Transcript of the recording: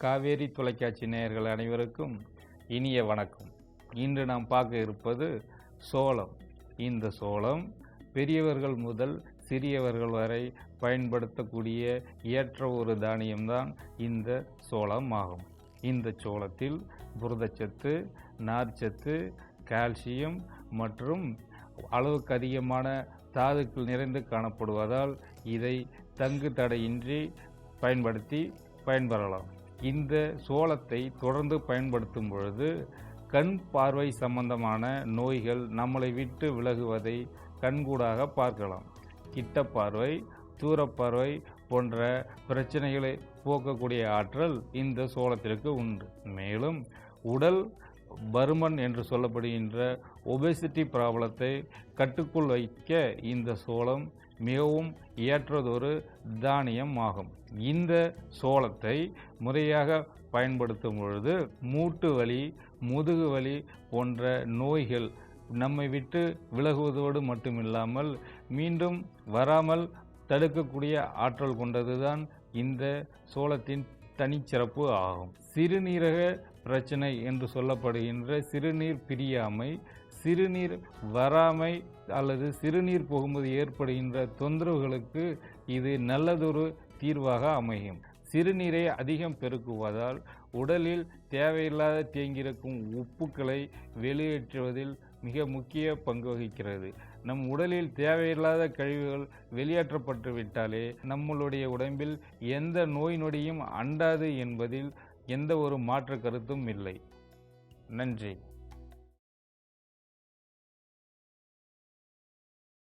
காவேரி தொலைக்காட்சி நேயர்கள் அனைவருக்கும் இனிய வணக்கம். இன்று நாம் பார்க்க இருப்பது சோளம். இந்த சோளம் பெரியவர்கள் முதல் சிறியவர்கள் வரை பயன்படுத்தக்கூடிய ஏற்ற ஒரு தானியம்தான் இந்த சோளம் ஆகும். இந்த சோளத்தில் புரதச்சத்து நார்ச்சத்து கால்சியம் மற்றும் அளவுக்கு அதிகமான தாதுக்கள் நிறைந்து காணப்படுவதால் இதை தங்கு தடையின்றி பயன்படுத்தி பயன்பெறலாம். இந்த சோளத்தை தொடர்ந்து பயன்படுத்தும் பொழுது கண் பார்வை சம்பந்தமான நோய்கள் நம்மளை விட்டு விலகுவதை கண்கூடாக பார்க்கலாம். கிட்ட பார்வை தூரப்பார்வை போன்ற பிரச்சனைகளை போக்கக்கூடிய ஆற்றல் இந்த சோளத்திற்கு உண்டு. மேலும் உடல் பருமன் என்று சொல்லப்படுகின்ற ஒபெசிட்டி ப்ராப்ளத்தை கட்டுக்குள் வைக்க இந்த சோளம் மிகவும் ஏற்றதொரு தானியம் ஆகும் இந்த சோளத்தை முறையாக பயன்படுத்தும் பொழுது மூட்டு வலி முதுகு வலி போன்ற நோய்கள் நம்மை விட்டு விலகுவதோடு மட்டுமில்லாமல் மீண்டும் வராமல் தடுக்கக்கூடிய ஆற்றல் கொண்டதுதான் இந்த சோளத்தின் தனிச்சிறப்பு ஆகும். சிறுநீரக பிரச்சனை என்று சொல்லப்படுகின்ற சிறுநீர் பிரியாமை சிறுநீர் வராமை அல்லது சிறுநீர் போகும்போது ஏற்படுகின்ற தொந்தரவுகளுக்கு இது நல்லதொரு தீர்வாக அமையும். சிறுநீரை அதிகம் பெருக்குவதால் உடலில் தேவையில்லாத தேங்கியிருக்கும் உப்புக்களை வெளியேற்றுவதில் மிக முக்கிய பங்கு வகிக்கிறது. நம் உடலில் தேவையில்லாத கழிவுகள் வெளியேற்றப்பட்டு விட்டாலே நம்மளுடைய உடம்பில் எந்த நோய் நொடியும் அண்டாது என்பதில் எந்த ஒரு மாற்று கருத்தும் இல்லை. நன்றி.